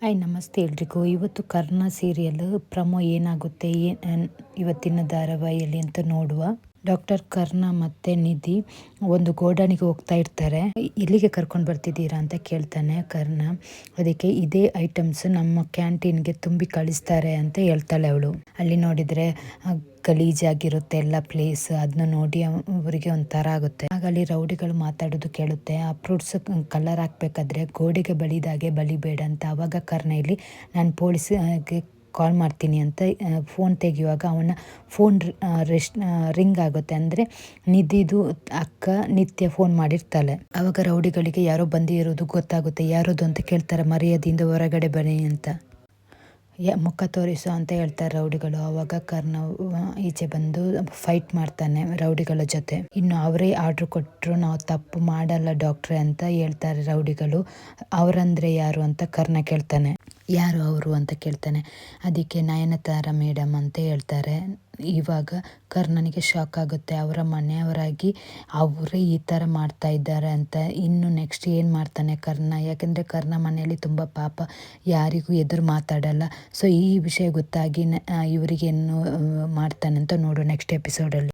Hi ನಮಸ್ತೆ ಎಲ್ರಿಗೂ. ಇವತ್ತು ಕರ್ಣ ಸೀರಿಯಲ್ ಪ್ರಮೋ ಏನಾಗುತ್ತೆ? ಏನು ಇವತ್ತಿನ ಧಾರಾವಾಹಿಯಲ್ಲಿ ಅಂತ ನೋಡುವ. ಡಾಕ್ಟರ್ ಕರ್ಣ ಮತ್ತೆ ನಿಧಿ ಒಂದು ಗೋಡನಿಗೆ ಹೋಗ್ತಾ ಇರ್ತಾರೆ. ಇಲ್ಲಿಗೆ ಕರ್ಕೊಂಡು ಬರ್ತಿದ್ದೀರಾ ಅಂತ ಕೇಳ್ತಾನೆ ಕರ್ಣ ಅದಕ್ಕೆ ಇದೇ ಐಟಮ್ಸ್ ನಮ್ಮ ಕ್ಯಾಂಟೀನ್ಗೆ ತುಂಬಿ ಕಳಿಸ್ತಾರೆ ಅಂತ ಹೇಳ್ತಾಳೆ ಅವಳು. ಅಲ್ಲಿ ನೋಡಿದ್ರೆ ಗಲೀಜಾಗಿರುತ್ತೆ ಎಲ್ಲ ಪ್ಲೇಸ್ ಅದನ್ನ ನೋಡಿ ಅವರಿಗೆ ಒಂಥರ ಆಗುತ್ತೆ. ಆಗ ಅಲ್ಲಿ ರೌಡಿಗಳು ಮಾತಾಡೋದು ಕೇಳುತ್ತೆ. ಆ ಫ್ರೂಟ್ಸ್ ಕಲರ್ ಹಾಕ್ಬೇಕಾದ್ರೆ ಗೋಡೆಗೆ ಬಳಿದಾಗೆ ಬಲಿಬೇಡ ಅಂತ ಅವಾಗ ಕರ್ಣ ಇಲ್ಲಿ, ನಾನು ಪೊಲೀಸ್ಗೆ ಕಾಲ್ ಮಾಡ್ತೀನಿ ಅಂತ ಫೋನ್ ತೆಗೆಯುವಾಗ ಅವನ ಫೋನ್ ರೆಸ್ಟ್ ರಿಂಗ್ ಆಗುತ್ತೆ. ಅಂದರೆ ನಿಧಿದು ಅಕ್ಕ ನಿತ್ಯ ಫೋನ್ ಮಾಡಿರ್ತಾಳೆ. ಅವಾಗ ರೌಡಿಗಳಿಗೆ ಯಾರೋ ಬಂದಿರೋದು ಗೊತ್ತಾಗುತ್ತೆ. ಯಾರದು ಅಂತ ಕೇಳ್ತಾರೆ, ಮರ್ಯಾದೆಯಿಂದ ಹೊರಗಡೆ ಬನ್ನಿ ಅಂತ. ಯ, ಮುಖ ತೋರಿಸು ಅಂತ ಹೇಳ್ತಾರೆ ರೌಡಿಗಳು. ಅವಾಗ ಕರ್ಣ ಈಚೆ ಬಂದು ಫೈಟ್ ಮಾಡ್ತಾನೆ ರೌಡಿಗಳ ಜೊತೆ. ಇನ್ನು ಅವರೇ ಆರ್ಡ್ರ್ ಕೊಟ್ಟರು ನಾವು ತಪ್ಪು ಮಾಡಲ್ಲ ಡಾಕ್ಟ್ರೆ ಅಂತ ಹೇಳ್ತಾರೆ ರೌಡಿಗಳು. ಅವರಂದ್ರೆ ಯಾರು ಅಂತ ಕರ್ಣ ಕೇಳ್ತಾನೆ. ಯಾರು ಅವರು ಅಂತ ಕೇಳ್ತಾನೆ. ಅದಕ್ಕೆ ನಯನತಾರ ಮೇಡಮ್ ಅಂತ ಹೇಳ್ತಾರೆ. ಇವಾಗ ಕರ್ಣನಿಗೆ ಶಾಕ್ ಆಗುತ್ತೆ. ಅವರ ಮನೆಯವರಾಗಿ ಅವರೇ ಈ ಥರ ಮಾಡ್ತಾ ಇದ್ದಾರೆ ಅಂತ ಇನ್ನು ನೆಕ್ಸ್ಟ್ ಏನು ಮಾಡ್ತಾನೆ ಕರ್ಣ? ಯಾಕೆಂದರೆ ಕರ್ಣ ಮನೆಯಲ್ಲಿ ತುಂಬ ಪಾಪ ಯಾರಿಗೂ ಎದುರು ಮಾತಾಡಲ್ಲ. ಸೊ ಈ ವಿಷಯ ಗೊತ್ತಾಗಿ ಇವರಿಗೆ ಏನು ಮಾಡ್ತಾನೆ ಅಂತ ನೋಡು ನೆಕ್ಸ್ಟ್ ಎಪಿಸೋಡಲ್ಲಿ